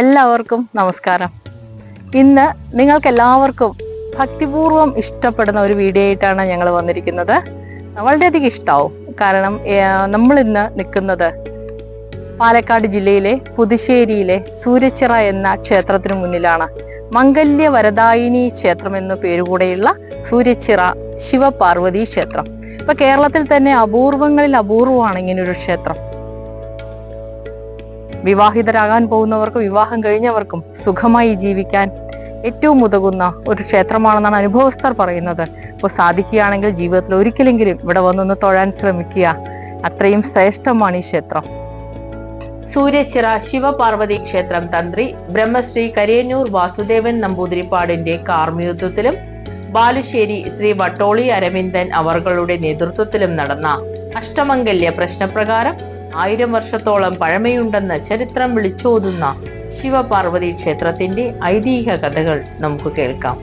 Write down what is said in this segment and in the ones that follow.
എല്ലാവർക്കും നമസ്കാരം. ഇന്ന് നിങ്ങൾക്ക് എല്ലാവർക്കും ഭക്തിപൂർവം ഇഷ്ടപ്പെടുന്ന ഒരു വീഡിയോ ആയിട്ടാണ് ഞങ്ങൾ വന്നിരിക്കുന്നത്. വളരെയധികം ഇഷ്ടാവും. കാരണം നമ്മൾ ഇന്ന് നിൽക്കുന്നത് പാലക്കാട് ജില്ലയിലെ പുതുശ്ശേരിയിലെ സൂര്യച്ചിറ എന്ന ക്ഷേത്രത്തിന് മുന്നിലാണ്. മംഗല്യ വരദായിനി ക്ഷേത്രം എന്ന പേരുകൂടെയുള്ള സൂര്യച്ചിറ ശിവപാർവതി ക്ഷേത്രം. ഇപ്പൊ കേരളത്തിൽ തന്നെ അപൂർവങ്ങളിൽ അപൂർവമാണ് ഇങ്ങനൊരു ക്ഷേത്രം. വിവാഹിതരാകാൻ പോകുന്നവർക്കും വിവാഹം കഴിഞ്ഞവർക്കും സുഖമായി ജീവിക്കാൻ ഏറ്റവും ഉതകുന്ന ഒരു ക്ഷേത്രമാണെന്നാണ് അനുഭവസ്ഥർ പറയുന്നത്. അപ്പോൾ സാധിക്കുകയാണെങ്കിൽ ജീവിതത്തിൽ ഒരിക്കലെങ്കിലും ഇവിടെ വന്നൊന്ന് തൊഴാൻ ശ്രമിക്കുക. അത്രയും ശ്രേഷ്ഠമാണ് ഈ ക്ഷേത്രം. സൂര്യച്ചിറ ശിവപാർവതി ക്ഷേത്രം തന്ത്രി ബ്രഹ്മശ്രീ കരയന്നൂർ വാസുദേവൻ നമ്പൂതിരിപ്പാടിന്റെ കാർമ്മികത്വത്തിലും ബാലുശ്ശേരി ശ്രീ വട്ടോളി അരവിന്ദൻ അവർകളുടെ നേതൃത്വത്തിലും നടന്ന അഷ്ടമംഗല്യ പ്രശ്നപ്രകാരം ആയിരം വർഷത്തോളം പഴമയുണ്ടെന്ന് ചരിത്രം വിളിച്ചോതുന്ന ശിവപാർവതി ക്ഷേത്രത്തിന്റെ ഐതിഹ്യ കഥകൾ നമുക്ക് കേൾക്കാം.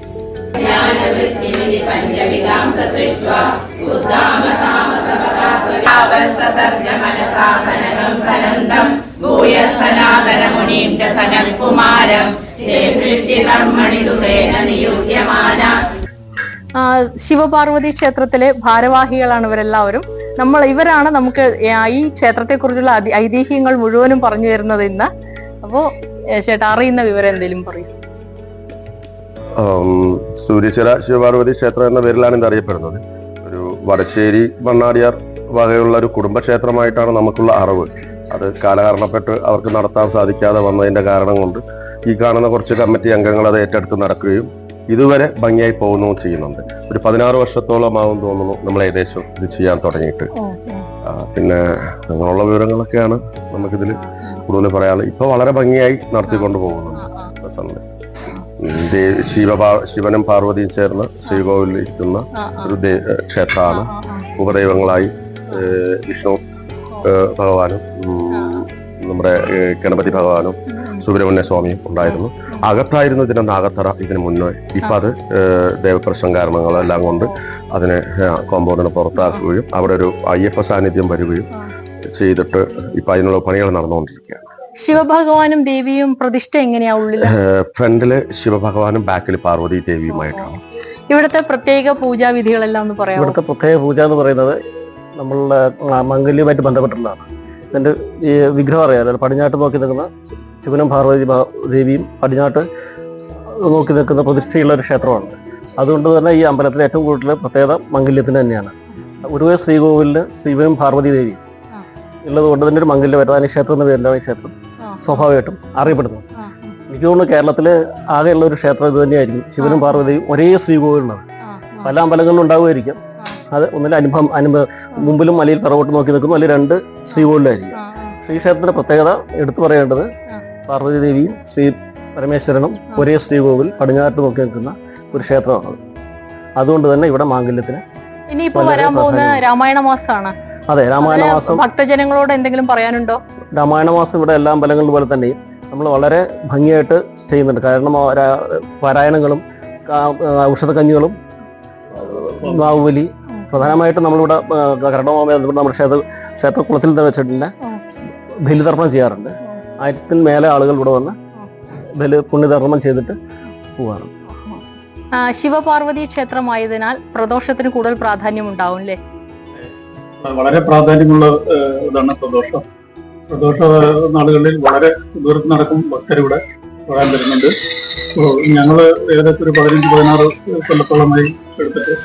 ശിവപാർവതി ക്ഷേത്രത്തിലെ ഭാരവാഹികളാണ് ഇവരെല്ലാവരും. നമ്മൾ ഇവരാണ് നമുക്ക് ഈ ക്ഷേത്രത്തെ കുറിച്ചുള്ള ഐതിഹ്യങ്ങൾ മുഴുവനും പറഞ്ഞു തരുന്നത് ഇന്ന്. അപ്പോ ചേട്ടാ അറിയുന്ന വിവരം എന്തെങ്കിലും പറയും. ആം, ശിവപാർവതി ക്ഷേത്രം എന്ന പേരിലാണ് ഇത് അറിയപ്പെടുന്നത്. ഒരു വടശ്ശേരി മണ്ണാടിയാർ വകയുള്ള ഒരു കുടുംബക്ഷേത്രമായിട്ടാണ് നമുക്കുള്ള അറിവ്. അത് കാലഹരണപ്പെട്ട് അവർക്ക് നടത്താൻ സാധിക്കാതെ വന്നതിന്റെ കാരണം കൊണ്ട് ഈ കാണുന്ന കുറച്ച് കമ്മിറ്റി അംഗങ്ങൾ അത് ഏറ്റെടുത്ത് നടക്കുകയും ഇതുവരെ ഭംഗിയായി പോകുന്നു ചെയ്യുന്നുണ്ട്. ഒരു പതിനാറ് വർഷത്തോളമാവും തോന്നുന്നു നമ്മൾ ഏകദേശം ഇത് ചെയ്യാൻ തുടങ്ങിയിട്ട്. പിന്നെ അങ്ങനെയുള്ള വിവരങ്ങളൊക്കെയാണ് നമുക്കിതിൽ കൂടുതൽ പറയാനുള്ളത്. ഇപ്പൊ വളരെ ഭംഗിയായി നടത്തിക്കൊണ്ട് പോകുന്നുണ്ട്. ശിവപാ ശിവനും പാർവതിയും ചേർന്ന് ശ്രീകോവിലിൽ ഇരിക്കുന്ന ഒരു ക്ഷേത്രമാണ്. ഉപദൈവങ്ങളായി വിഷ്ണു ഭഗവാനും നമ്മുടെ ഗണപതി ഭഗവാനും സുബ്രഹ്മണ്യ സ്വാമിയും ഉണ്ടായിരുന്നു. അകത്തായിരുന്നു ഇതിന്റെ നാഗത്തറ ഇതിന് മുന്നേ. ഇപ്പം അത് ദേവപ്രശ്നം കാരണങ്ങളെല്ലാം കൊണ്ട് അതിനെ കോമ്പൗണ്ടിന് പുറത്താക്കുകയും അവിടെ ഒരു അയ്യപ്പ സാന്നിധ്യം വരികയും ചെയ്തിട്ട് ഇപ്പൊ അതിനുള്ള പണികൾ നടന്നുകൊണ്ടിരിക്കുകയാണ്. ശിവഭഗവാനും ദേവിയും പ്രതിഷ്ഠ എങ്ങനെയാ ഉള്ളിൽ? ഫ്രണ്ടിൽ ശിവഭഗവാനും ബാക്കിൽ പാർവതി ദേവിയുമായിട്ടാണ്. ഇവിടുത്തെ പ്രത്യേക പൂജാവിധികളെല്ലാം ഒന്ന് പറയാം ഇവിടുത്തെ പ്രത്യേക പൂജ എന്ന് പറയുന്നത് നമ്മളുടെ മംഗല്യമായിട്ട് മംഗല്യവുമായിട്ട് ബന്ധപ്പെട്ടുള്ളതാണ് എന്റെ ഈ വിഗ്രഹം അറിയാമല്ലോ പടിഞ്ഞാട്ട് നോക്കി നിൽക്കുന്ന ശിവനും പാർവതി ദേവിയും പടിഞ്ഞാട്ട് നോക്കി നിൽക്കുന്ന പ്രതിഷ്ഠയുള്ള ഒരു ക്ഷേത്രമാണ്. അതുകൊണ്ട് തന്നെ ഈ അമ്പലത്തിലെ ഏറ്റവും കൂടുതൽ പ്രത്യേകത മംഗല്യത്തിന് തന്നെയാണ്. ഉരുവ ശ്രീകോവിലിൽ ശിവനും പാർവതി ദേവിയും. ഉള്ളതുകൊണ്ട് ഉള്ളത് കൊണ്ട് തന്നെ ഒരു മംഗല്യ വരദാന ക്ഷേത്രം എന്ന പേരിലാണ് ഈ ക്ഷേത്രം. സ്വാഭാവികമായിട്ടും അറിയപ്പെടുന്നത് എനിക്ക് തോന്നുന്നു കേരളത്തിൽ ആകെയുള്ള ഒരു ക്ഷേത്രം ഇത് തന്നെയായിരിക്കും. ശിവനും പാർവതിയും ഒരേ ആ, പല അമ്പലങ്ങളിലും ഉണ്ടാവുമായിരിക്കും. അത് ഒന്നിൽ അനുഭവം അനുഭവം മുമ്പിലും മലയിൽ പിറകോട്ട് നോക്കി നിൽക്കുന്നു. അല്ലെങ്കിൽ രണ്ട് ശ്രീകോവിലായിരിക്കും. ശ്രീക്ഷേത്രത്തിന്റെ പ്രത്യേകത എടുത്തു പറയേണ്ടത് ആ. പാർവതി ദേവിയും ശ്രീ പരമേശ്വരനും ഒരേ ശ്രീകോവിൽ പടിഞ്ഞാട്ട് നോക്കി നിൽക്കുന്ന ഒരു ക്ഷേത്രമാണത് അതുകൊണ്ട് തന്നെ ഇവിടെ മാംഗല്യത്തിന് ഇനിയിപ്പോ വരാൻ പോകുന്ന പ്രാധാന്യം. രാമായണ മാസമാണ്. അതെ രാമായണ മാസം ഭക്തജനങ്ങളോട് എന്തെങ്കിലും പറയാനുണ്ടോ? രാമായണ മാസം ഇവിടെ എല്ലാ അമ്പലങ്ങളും പോലെ തന്നെയും നമ്മൾ വളരെ ഭംഗിയായിട്ട് ചെയ്യുന്നുണ്ട്. കാരണം പാരായണങ്ങളും ഔഷധക്കഞ്ഞികളും ബാഹുബലി പ്രധാനമായിട്ടും നമ്മളിവിടെ കരണവുമായി ബന്ധപ്പെട്ട് നമ്മുടെ ക്ഷേത്ര ക്ഷേത്രക്കുളത്തിൽ വെച്ചിട്ടുണ്ട്. ബലിതർപ്പണം ചെയ്യാറുണ്ട്. ആയിരത്തിന് മേലെ ആളുകൾ ഇവിടെ വന്ന് ബലി പുണ്യധർമ്മം ചെയ്തിട്ട് പോവാണ്. ശിവപാർവതി ക്ഷേത്രമായതിനാൽ പ്രദോഷത്തിന് കൂടുതൽ പ്രാധാന്യം ഉണ്ടാവും അല്ലേ വളരെ പ്രാധാന്യമുള്ള ഇതാണ് പ്രദോഷം. പ്രദോഷ നാളുകളിൽ വളരെ ദൂരത്ത് നടക്കും ഭക്തരിവിടെ വരാൻ വരുന്നുണ്ട്. അപ്പോൾ ഞങ്ങൾ ഏകദേശം ഒരു പതിനഞ്ച് പതിനാറ് കൊല്ലത്തോളമായി എടുത്തിട്ട്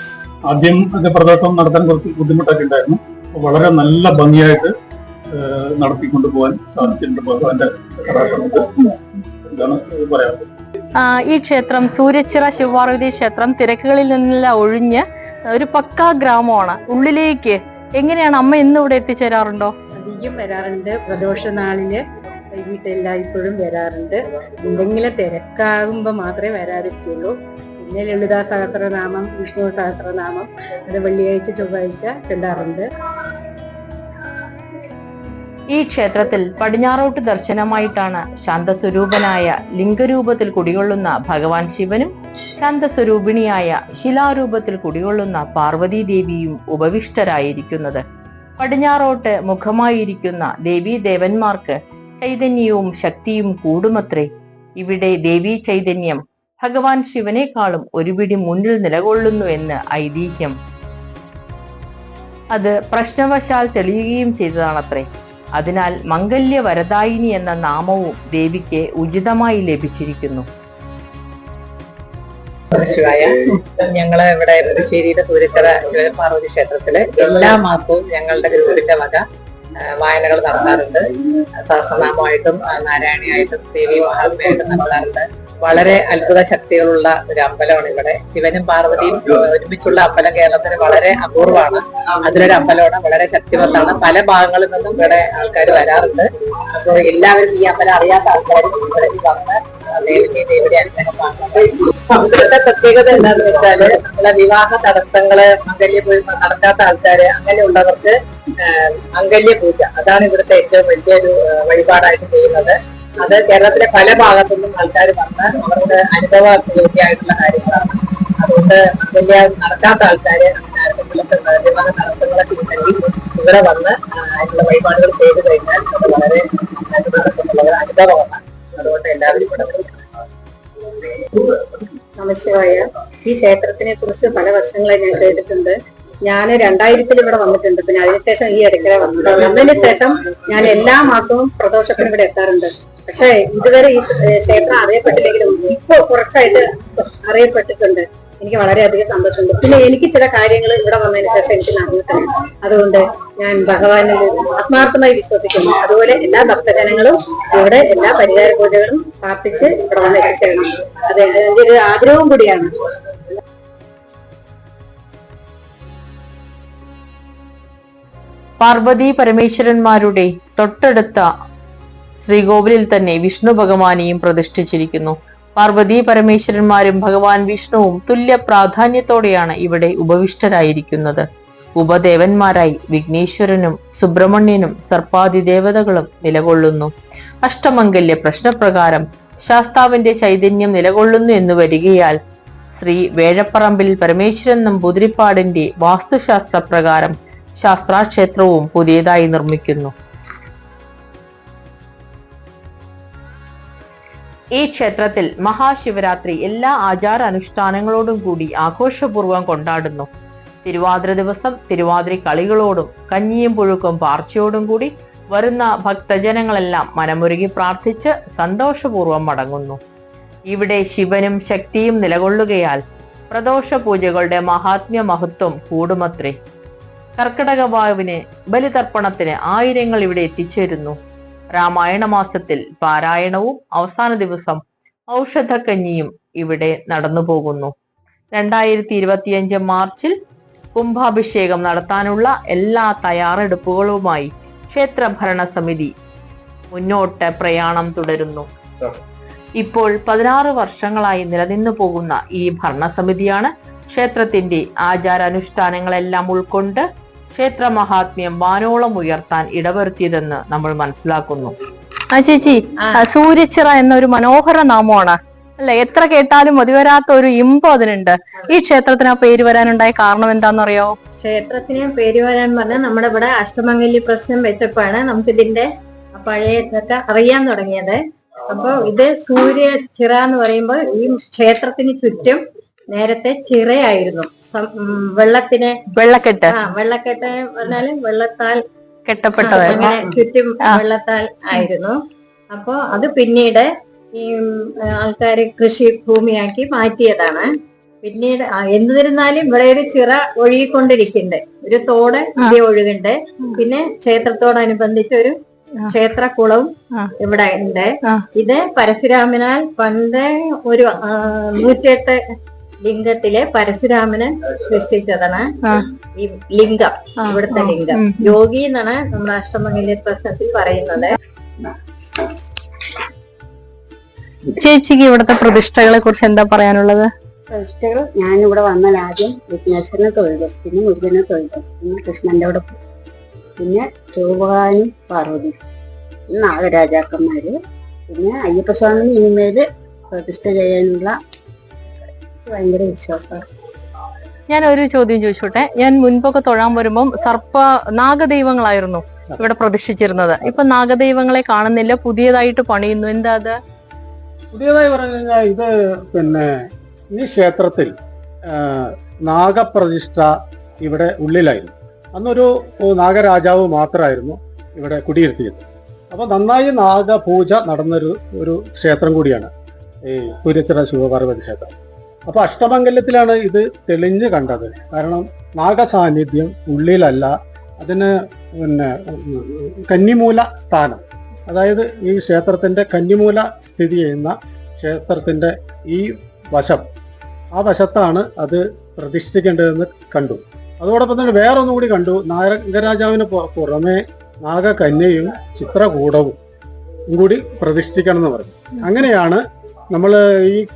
ആദ്യം അതിന്റെ പ്രദോഷം നടത്താൻ കുറച്ച് ബുദ്ധിമുട്ടൊക്കെ ഉണ്ടായിരുന്നു. വളരെ നല്ല ഭംഗിയായിട്ട് നടത്തിക്കൊണ്ടു പോകാൻ സാധിച്ചിട്ടുണ്ട്. ഭഗവാന്റെ കടാക്ഷം കൊണ്ട് ഇതാണ് പറയാനുള്ളത് ഈ ക്ഷേത്രം സൂര്യച്ചിറ ശിവപാർവതി ക്ഷേത്രം തിരക്കുകളിൽ നിന്നെല്ലാം ഒഴിഞ്ഞ് ഒരു പക്കാ ഗ്രാമമാണ്. ഉള്ളിലേക്ക് എങ്ങനെയാണ് അമ്മ ഇന്ന് ഇവിടെ എത്തിച്ചേരാറുണ്ടോ? അധികം വരാറുണ്ട്. പ്രദോഷ നാളിൽ വൈകിട്ട് എല്ലായ്പ്പോഴും വരാറുണ്ട്. എന്തെങ്കിലും തിരക്കാകുമ്പോൾ മാത്രമേ വരാതിരിക്കുള്ളൂ. പിന്നെ ലളിതാ സഹസ്രനാമം വിഷ്ണു സഹസ്രനാമം അത് വെള്ളിയാഴ്ച ചൊവ്വാഴ്ച ചൊല്ലാറുണ്ട്. ഈ ക്ഷേത്രത്തിൽ പടിഞ്ഞാറോട്ട് ദർശനമായിട്ടാണ് ശാന്തസ്വരൂപനായ ലിംഗരൂപത്തിൽ കുടികൊള്ളുന്ന ഭഗവാൻ ശിവനും ശാന്തസ്വരൂപിണിയായ ശിലാരൂപത്തിൽ കുടികൊള്ളുന്ന പാർവതീദേവിയും ഉപവിഷ്ടരായിരിക്കുന്നത്. പടിഞ്ഞാറോട്ട് മുഖമായിരിക്കുന്ന ദേവീ ദേവന്മാർക്ക് ചൈതന്യവും ശക്തിയും കൂടുമത്രേ. ഇവിടെ ദേവീ ചൈതന്യം ഭഗവാൻ ശിവനേക്കാളും ഒരുപിടി മുന്നിൽ നിലകൊള്ളുന്നു എന്ന് ഐതിഹ്യം. അത് പ്രശ്നവശാൽ തെളിയുകയും ചെയ്തതാണത്രേ. അതിനാൽ മംഗല്യവരദായിനി എന്ന നാമവും ദേവിക്ക് ഉചിതമായി ലഭിച്ചിരിക്കുന്നു. ശിവായ ഞങ്ങൾ ഇവിടെ പുതുശ്ശേരിയിലെ പൂരക്കര ശിവപാർവതി ക്ഷേത്രത്തിൽ എല്ലാ മാസവും ഞങ്ങളുടെ ഗ്രൂപ്പിന്റെ വക വായനകൾ നടത്താറുണ്ട്. സഹസ്രനാമമായിട്ടും നാരായണിയായിട്ടും ദേവി മഹാത്മയായിട്ടും നടത്താറുണ്ട്. വളരെ അത്ഭുത ശക്തികളുള്ള ഒരു അമ്പലമാണ് ഇവിടെ. ശിവനും പാർവതിയും ഒരുമിച്ചുള്ള അമ്പലം കേരളത്തിന് വളരെ അപൂർവമാണ്. അതിലൊരു അമ്പലമാണ് വളരെ ശക്തിമത്താണ്. പല ഭാഗങ്ങളിൽ നിന്നും ഇവിടെ ആൾക്കാർ വരാറുണ്ട്. അപ്പോൾ എല്ലാവരും ഈ അമ്പലം അറിയാത്ത ആൾക്കാരും ഇവിടെ വന്ന് ദേവിന്റെ ദേവിയുടെ അനുഗ്രഹം അമ്പലത്തെ പ്രത്യേകത എന്താന്ന് വെച്ചാൽ നമ്മളെ വിവാഹ തടസ്സങ്ങൾ പൂജ നടക്കാത്ത ആൾക്കാര് അങ്ങനെയുള്ളവർക്ക് മംഗല്യ പൂജ. അതാണ് ഇവിടുത്തെ ഏറ്റവും വലിയൊരു വഴിപാടായിട്ട് ചെയ്യുന്നത്. അത് കേരളത്തിലെ പല ഭാഗത്തു നിന്നും ആൾക്കാർ വന്ന് അവരുടെ അനുഭവ യോഗ്യമായിട്ടുള്ള കാര്യങ്ങളാണ്. അതുകൊണ്ട് വലിയ നടക്കാത്ത ആൾക്കാര് അങ്ങനെ ആർക്കെങ്കിലും ഉണ്ടെങ്കിൽ ഇവിടെ വന്ന് അതിനുള്ള വഴിപാടുകൾ ചെയ്തു കഴിഞ്ഞാൽ അത് വളരെ നടക്കുന്നുള്ള അനുഭവമാണ്. അതുകൊണ്ട് എല്ലാവരും ഇവിടെ ഈ ക്ഷേത്രത്തിനെ കുറിച്ച് പല വർഷങ്ങളായി ഞാൻ കേട്ടിട്ടുണ്ട്. ഞാൻ രണ്ടായിരത്തിൽ ഇവിടെ വന്നിട്ടുണ്ട്. പിന്നെ അതിനുശേഷം ഈ ഇടയ്ക്കല വന്നിട്ടുണ്ട് വന്നതിന് ശേഷം ഞാൻ എല്ലാ മാസവും പ്രദോഷത്തിന് ഇവിടെ എത്താറുണ്ട്. പക്ഷേ ഇതുവരെ ഈ ക്ഷേത്രം അറിയപ്പെട്ടില്ലെങ്കിലും ഇപ്പോ കുറച്ചായിട്ട് അറിയപ്പെട്ടിട്ടുണ്ട്. എനിക്ക് വളരെയധികം സന്തോഷമുണ്ട്. പിന്നെ എനിക്ക് ചില കാര്യങ്ങൾ ഇവിടെ വന്നതിന് ശേഷം എനിക്ക് നടന്നിട്ടുണ്ട്. അതുകൊണ്ട് ഞാൻ ഭഗവാനിൽ ആത്മാർത്ഥമായി വിശ്വസിക്കുന്നു. അതുപോലെ എല്ലാ ഭക്തജനങ്ങളും ഇവിടെ എല്ലാ പരിഹാര പൂജകളും പ്രാർത്ഥിച്ച് ഇവിടെ വന്ന് എത്തിച്ചേരണം അത് എന്റെ ഒരു ആഗ്രഹവും കൂടിയാണ്. പാർവതി പരമേശ്വരന്മാരുടെ തൊട്ടടുത്ത ശ്രീകോവിലിൽ തന്നെ വിഷ്ണു ഭഗവാനെയും പ്രതിഷ്ഠിച്ചിരിക്കുന്നു. പാർവതി പരമേശ്വരന്മാരും ഭഗവാൻ വിഷ്ണുവും തുല്യ പ്രാധാന്യത്തോടെയാണ് ഇവിടെ ഉപവിഷ്ടരായിരിക്കുന്നത്. ഉപദേവന്മാരായി വിഘ്നേശ്വരനും സുബ്രഹ്മണ്യനും സർപ്പാദി ദേവതകളും നിലകൊള്ളുന്നു. അഷ്ടമംഗല്യ പ്രശ്നപ്രകാരം ശാസ്താവിന്റെ ചൈതന്യം നിലകൊള്ളുന്നു എന്ന് വരികയാൽ ശ്രീ വേഴപ്പറമ്പിൽ പരമേശ്വരൻ നമ്പൂതിരിപ്പാടിന്റെ വാസ്തുശാസ്ത്ര പ്രകാരം ശാസ്താക്ഷേത്രവും പുതിയതായി നിർമ്മിക്കുന്നു. ഈ ക്ഷേത്രത്തിൽ മഹാശിവരാത്രി എല്ലാ ആചാര അനുഷ്ഠാനങ്ങളോടും കൂടി ആഘോഷപൂർവം കൊണ്ടാടുന്നു. തിരുവാതിര ദിവസം തിരുവാതിര കളികളോടും കഞ്ഞിയും പുഴുക്കും പാർച്ചയോടും കൂടി വരുന്ന ഭക്തജനങ്ങളെല്ലാം മനമുരുകി പ്രാർത്ഥിച്ച് സന്തോഷപൂർവം മടങ്ങുന്നു. ഇവിടെ ശിവനും ശക്തിയും നിലകൊള്ളുകയാൽ പ്രദോഷ പൂജകളുടെ മഹാത്മ്യ മഹത്വം കൂടുമത്രേ. കർക്കിടക വായുവിന് ബലിതർപ്പണത്തിന് ആയിരങ്ങൾ ഇവിടെ എത്തിച്ചേരുന്നു. രാമായണ മാസത്തിൽ പാരായണവും അവസാന ദിവസം ഔഷധക്കഞ്ഞിയും ഇവിടെ നടന്നു പോകുന്നു രണ്ടായിരത്തി ഇരുപത്തിയഞ്ച് മാർച്ചിൽ കുംഭാഭിഷേകം നടത്താനുള്ള എല്ലാ തയ്യാറെടുപ്പുകളുമായി ക്ഷേത്ര ഭരണസമിതി മുന്നോട്ട് പ്രയാണം തുടരുന്നു. ഇപ്പോൾ പതിനാറ് വർഷങ്ങളായി നിലനിന്നു പോകുന്ന ഈ ഭരണസമിതിയാണ് ക്ഷേത്രത്തിന്റെ ആചാരാനുഷ്ഠാനങ്ങളെല്ലാം ഉൾക്കൊണ്ട് ക്ഷേത്ര മഹാത്മ്യം വാനോളം ഉയർത്താൻ ഇടവരുത്തിയതെന്ന് നമ്മൾ മനസ്സിലാക്കുന്നു. ആ ചേച്ചി സൂര്യച്ചിറ എന്നൊരു മനോഹര നാമമാണ്. അല്ലെ? എത്ര കേട്ടാലും മതിവരാത്ത ഒരു ഇമ്പം അതിനുണ്ട്. ഈ ക്ഷേത്രത്തിന് ആ പേര് വരാനുണ്ടായ കാരണം എന്താണെന്നറിയോ? ക്ഷേത്രത്തിന് പേര് വരാൻ പറഞ്ഞാൽ നമ്മുടെ ഇവിടെ അഷ്ടമംഗല്യ പ്രശ്നം വെച്ചപ്പോഴാണ് നമുക്ക് ഇതിന്റെ പഴയ ഇതൊക്കെ അറിയാൻ തുടങ്ങിയത്. അപ്പൊ ഇത് സൂര്യ ചിറ എന്ന് പറയുമ്പോൾ ഈ ക്ഷേത്രത്തിന് ചുറ്റും നേരത്തെ ചിറയായിരുന്നു. വെള്ളത്തിനെ വെള്ളക്കെട്ട്. ആ വെള്ളക്കെട്ട് പറഞ്ഞാൽ വെള്ളത്താൽ കെട്ടപ്പെട്ടത് അങ്ങനെ ചുറ്റും വെള്ളത്താൽ ആയിരുന്നു. അപ്പൊ അത് പിന്നീട് ഈ ആൾക്കാർ കൃഷി ഭൂമിയാക്കി മാറ്റിയതാണ്. പിന്നീട് എന്നിരുന്നാലും ഇവിടെ ഒരു ചിറ ഒഴുകിക്കൊണ്ടിരിക്കുന്നുണ്ട്. ഒരു തോട് ഇവിടെ ഒഴുകുണ്ട് പിന്നെ ക്ഷേത്രത്തോടനുബന്ധിച്ച് ഒരു ക്ഷേത്രക്കുളവും കുളവും ഇവിടെ ഉണ്ട്. ഇത് പരശുരാമനാൽ പണ്ട് ഒരു നൂറ്റിയെട്ട് ലിംഗത്തിലെ പരശുരാമന് സൃഷ്ടിച്ചതാണ്. ഈ ലിംഗം ഇവിടുത്തെ ലിംഗം. യോഗി എന്നാണ് നമ്മുടെ അഷ്ടമംഗല്യ പ്രശ്നത്തിൽ പറയുന്നത്. ചേച്ചിക്ക് ഇവിടുത്തെ പ്രതിഷ്ഠകളെ കുറിച്ച് എന്താ പറയാനുള്ളത്? പ്രതിഷ്ഠകൾ ഞാൻ ഇവിടെ വന്നാൽ ആദ്യം വിഘ്നേശ്വരനെ തൊഴുതും പിന്നെ മുരുകനെ തൊഴുതും പിന്നെ കൃഷ്ണന്റെ അവിടെ പിന്നെ ശിവഭഗവാനും പാർവതി പിന്നെ നാഗരാജാക്കന്മാര് പിന്നെ അയ്യപ്പസ്വാമി ഇനിമേൽ പ്രതിഷ്ഠ ചെയ്യാനുള്ള ഭയങ്കര വിശ്വാസമാണ് ഞാൻ ഒരു ചോദ്യം ചോദിച്ചോട്ടെ? ഞാൻ മുൻപൊക്കെ തൊഴാൻ വരുമ്പം സർപ്പ നാഗദൈവങ്ങളായിരുന്നു ഇവിടെ പ്രതിഷ്ഠിച്ചിരുന്നത്. ഇപ്പൊ നാഗദൈവങ്ങളെ കാണുന്നില്ല പുതിയതായിട്ട് പണിയുന്നു. എന്താ അത്? പുതിയതായി പറഞ്ഞു കഴിഞ്ഞാൽ ഇത് പിന്നെ ഈ ക്ഷേത്രത്തിൽ നാഗപ്രതിഷ്ഠ ഇവിടെ ഉള്ളിലായിരുന്നു. അന്നൊരു നാഗരാജാവ് മാത്രമായിരുന്നു ഇവിടെ കുടിയിരുത്തിയത്. അപ്പോൾ നന്നായി നാഗപൂജ നടന്നൊരു ഒരു ക്ഷേത്രം കൂടിയാണ് ഈ സൂര്യച്ചിറ ശിവപാർവതി ക്ഷേത്രം. അപ്പോൾ അഷ്ടമംഗല്യത്തിലാണ് ഇത് തെളിഞ്ഞു കണ്ടത്. കാരണം നാഗസാന്നിധ്യം ഉള്ളിലല്ല അതിന് പിന്നെ കന്നിമൂല സ്ഥാനം. അതായത് ഈ ക്ഷേത്രത്തിന്റെ കന്നിമൂല സ്ഥിതി ചെയ്യുന്ന ക്ഷേത്രത്തിന്റെ ഈ വശം. ആ വശത്താണ് അത് പ്രതിഷ്ഠിക്കേണ്ടതെന്ന് കണ്ടു. അതോടൊപ്പം തന്നെ വേറൊന്നും കൂടി കണ്ടു. നാഗരാജാവിന് പു- പുറമെ നാഗകന്യയും ചിത്രകൂടവും കൂടി പ്രതിഷ്ഠിക്കണം എന്ന് പറഞ്ഞു. അങ്ങനെയാണ് നമ്മൾ ഈ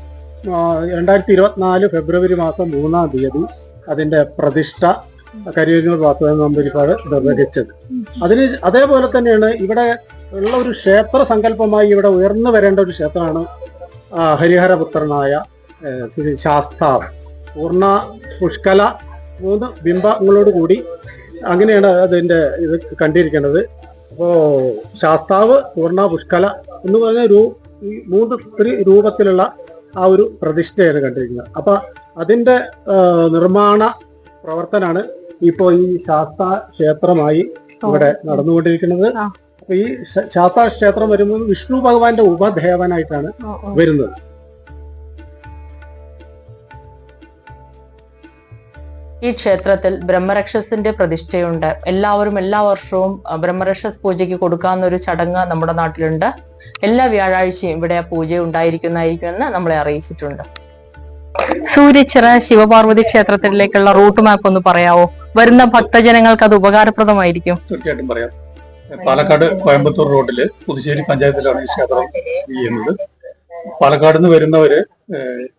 രണ്ടായിരത്തി ഇരുപത്തിനാല് ഫെബ്രുവരി മാസം മൂന്നാം തീയതി അതിന്റെ പ്രതിഷ്ഠ കരിയൂരിനൂർ വാസുദേവൻ നമ്പൂരിപ്പാട് നിർവഹിച്ചത്. അതിന് അതേപോലെ തന്നെയാണ് ഇവിടെ ഉള്ള ഒരു ക്ഷേത്ര സങ്കല്പമായി ഇവിടെ ഉയർന്നു വരേണ്ട ഒരു ക്ഷേത്രമാണ് ഹരിഹരപുത്രനായ ശാസ്താവ്. പൂർണ പുഷ്കല മൂന്ന് ബിംബങ്ങളോട് കൂടി അങ്ങനെയാണ് അതിന്റെ ഇത് കണ്ടിരിക്കുന്നത്. അപ്പോ ശാസ്താവ് പൂർണ പുഷ്കല എന്ന് പറഞ്ഞ രൂ മൂന്ന് രൂപത്തിലുള്ള ആ ഒരു പ്രതിഷ്ഠയാണ് കണ്ടിരിക്കുന്നത്. അപ്പൊ അതിന്റെ നിർമ്മാണ പ്രവർത്തനാണ് ഇപ്പോൾ ഈ ശാസ്ത ക്ഷേത്രമായി ഇവിടെ നടന്നുകൊണ്ടിരിക്കുന്നത്. അപ്പൊ ഈ ശാസ്താ ക്ഷേത്രം വരുമ്പോൾ വിഷ്ണു ഭഗവാന്റെ ഉപദേവനായിട്ടാണ്. വരുന്നത്. ഈ ക്ഷേത്രത്തിൽ ബ്രഹ്മരക്ഷസിന്റെ പ്രതിഷ്ഠയുണ്ട്. എല്ലാവരും എല്ലാ വർഷവും ബ്രഹ്മരക്ഷസ് പൂജയ്ക്ക് കൊടുക്കാവുന്ന ഒരു ചടങ്ങ് നമ്മുടെ നാട്ടിലുണ്ട്. എല്ലാ വ്യാഴാഴ്ചയും ഇവിടെ ആ പൂജ ഉണ്ടായിരിക്കുന്നതായിരിക്കുമെന്ന് നമ്മളെ അറിയിച്ചിട്ടുണ്ട്. സൂര്യച്ചിറ ശിവപാർവതി ക്ഷേത്രത്തിലേക്കുള്ള റൂട്ട് മാപ്പ് ഒന്ന് പറയാവോ? വരുന്ന ഭക്തജനങ്ങൾക്ക് അത് ഉപകാരപ്രദമായിരിക്കും. തീർച്ചയായിട്ടും പറയാം. പാലക്കാട് കോയമ്പത്തൂർ റോഡിൽ പുതുശ്ശേരി പഞ്ചായത്തിലാണ് ഈ ക്ഷേത്രം സ്ഥിതി ചെയ്യുന്നത്. പാലക്കാട് നിന്ന് വരുന്നവര്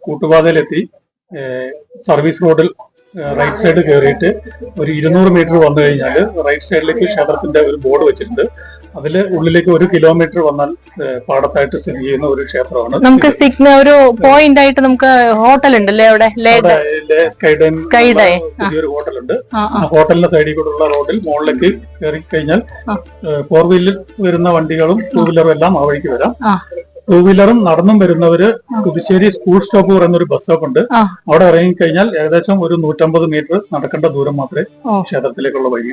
കൂട്ടുപാതയിലെത്തി സർവീസ് റോഡിൽ റൈറ്റ് സൈഡ് കയറിയിട്ട് ഒരു ഇരുന്നൂറ് മീറ്റർ വന്നു കഴിഞ്ഞാൽ റൈറ്റ് സൈഡിലേക്ക് ക്ഷേത്രത്തിന്റെ ഒരു ബോർഡ് വെച്ചിട്ടുണ്ട്. അതിൽ ഉള്ളിലേക്ക് ഒരു കിലോമീറ്റർ വന്നാൽ പാടത്തായിട്ട് സ്ഥിതി ചെയ്യുന്ന ഒരു ക്ഷേത്രമാണ്. നമുക്ക് സിഗ്നൽ ഒരു പോയിന്റ് ആയിട്ട് നമുക്ക് ഹോട്ടൽ ഉണ്ടല്ലേ അവിടെ? ഒരു. ആ. ഹോട്ടലുണ്ട് ഹോട്ടലിന്റെ സൈഡിൽ കൂടെയുള്ള റോഡിൽ മുകളിലേക്ക് കയറി കഴിഞ്ഞാൽ. ഫോർ വീലർ വരുന്ന വണ്ടികളും ടൂ വീലറും എല്ലാം ആ വഴിക്ക് വരാം. ടൂ വീലറും നടന്നും വരുന്നവര് പുതുശ്ശേരി സ്കൂൾ സ്റ്റോപ്പ് പറയുന്ന ഒരു ബസ് സ്റ്റോപ്പ് ഉണ്ട്. അവിടെ അവിടെ ഇറങ്ങിക്കഴിഞ്ഞാൽ ഏകദേശം ഒരു നൂറ്റമ്പത് മീറ്റർ നടക്കേണ്ട ദൂരം മാത്രമേ ക്ഷേത്രത്തിലേക്കുള്ള വഴി.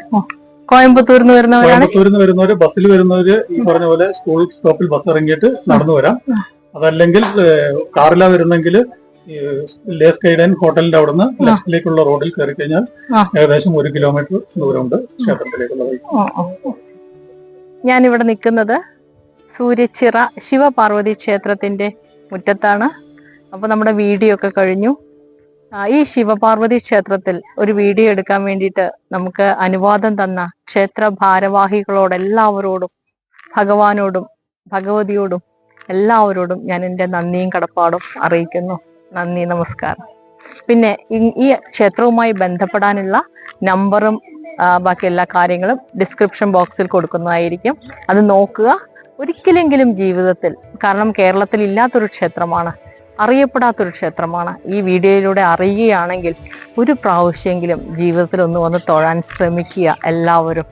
കോയമ്പത്തൂരിൽ നിന്ന് വരുന്നവരാണ്. കോയമ്പത്തൂരിൽ നിന്ന് വരുന്നവര് ബസ്സിൽ വരുന്നവര് ഈ പറഞ്ഞ പോലെ സ്കൂൾ സ്റ്റോപ്പിൽ ബസ് ഇറങ്ങിയിട്ട് നടന്നു വരാം. അതല്ലെങ്കിൽ കാറിലാ വരുന്നെങ്കിൽ ലേസ് ഗൈഡൻ ഹോട്ടലിന്റെ അവിടുന്ന് ലെഫ്റ്റിലേക്കുള്ള റോഡിൽ കയറി കഴിഞ്ഞാൽ ഏകദേശം ഒരു കിലോമീറ്റർ ദൂരമുണ്ട് ക്ഷേത്രത്തിലേക്കുള്ള വഴി. ഞാനിവിടെ നിൽക്കുന്നത് സൂര്യച്ചിറ ശിവപാർവതി ക്ഷേത്രത്തിന്റെ മുറ്റത്താണ്. അപ്പൊ നമ്മുടെ വീഡിയോ ഒക്കെ കഴിഞ്ഞു. ഈ ശിവപാർവതി ക്ഷേത്രത്തിൽ ഒരു വീഡിയോ എടുക്കാൻ വേണ്ടിയിട്ട് നമുക്ക് അനുവാദം തന്ന ക്ഷേത്ര ഭാരവാഹികളോട് എല്ലാവരോടും ഭഗവാനോടും ഭഗവതിയോടും എല്ലാവരോടും ഞാൻ എന്റെ നന്ദിയും കടപ്പാടും അറിയിക്കുന്നു. നന്ദി നമസ്കാരം. പിന്നെ ഈ- ക്ഷേത്രവുമായി ബന്ധപ്പെടാനുള്ള നമ്പറും ബാക്കി എല്ലാ കാര്യങ്ങളും ഡിസ്ക്രിപ്ഷൻ ബോക്സിൽ കൊടുക്കുന്നതായിരിക്കും. അത് നോക്കുക. ഒരിക്കലെങ്കിലും ജീവിതത്തിൽ കാരണം കേരളത്തിൽ ഇല്ലാത്തൊരു ക്ഷേത്രമാണ് അറിയപ്പെടാത്തൊരു ക്ഷേത്രമാണ്. ഈ വീഡിയോയിലൂടെ അറിയുകയാണെങ്കിൽ ഒരു പ്രാവശ്യമെങ്കിലും ജീവിതത്തിൽ ഒന്ന് വന്ന് തൊഴാൻ ശ്രമിക്കുക എല്ലാവരും.